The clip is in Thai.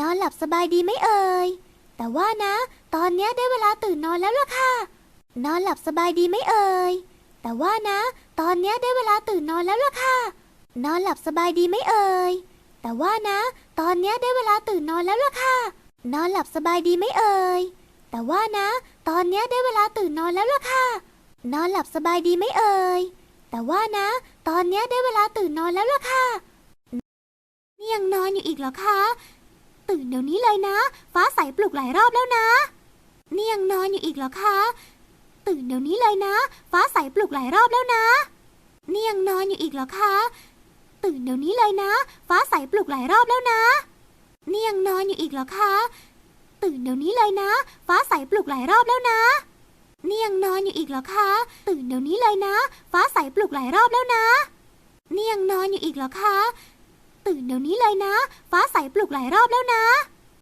นอนหลับสบายดีไหมเอ่ย แต่ว่านะ ตอนเนี้ยได้เวลาตื่นนอนแล้วล่ะค่ะ นอนหลับสบายดีไหมเอ่ย แต่ว่านะ ตอนเนี้ยได้เวลาตื่นนอนแล้วล่ะค่ะ นอนหลับสบายดีไหมเอ่ย แต่ว่านะ ตอนเนี้ยได้เวลาตื่นนอนแล้วล่ะค่ะ นอนหลับสบายดีไหมเอ่ย แต่ว่านะ ตอนเนี้ยได้เวลาตื่นนอนแล้วล่ะค่ะ นอนหลับสบายดีไหมเอ่ย แต่ว่านะ ตอนเนี้ยได้เวลาตื่นนอนแล้วล่ะค่ะ นี่ยังนอนอยู่อีกเหรอคะ ตื่นเดี๋ยวนี้เลยนะ ฟ้าใสปลุกหลายรอบแล้วนะนี่ยังนอนอยู่อีกเหรอคะ ตื่นเดี๋ยวนี้เลยนะ ฟ้าใสปลุกหลายรอบแล้วนะนี่ยังนอนอยู่อีกเหรอคะ ตื่นเดี๋ยวนี้เลยนะ ฟ้าใสปลุกหลายรอบแล้วนะนี่ยังนอนอยู่อีกเหรอคะ ตื่นเดี๋ยวนี้เลยนะ ฟ้าใสปลุกหลายรอบแล้วนะนี่ยังนอนอยู่อีกเหรอคะ ตื่นเดี๋ยวนี้เลยนะ ฟ้าใสปลุกหลายรอบแล้วนะนี่ยังนอนอยู่อีกเหรอคะ เดี๋ยวนี้เลยนะ ฟ้าใสปลุกหลายรอบแล้วนะ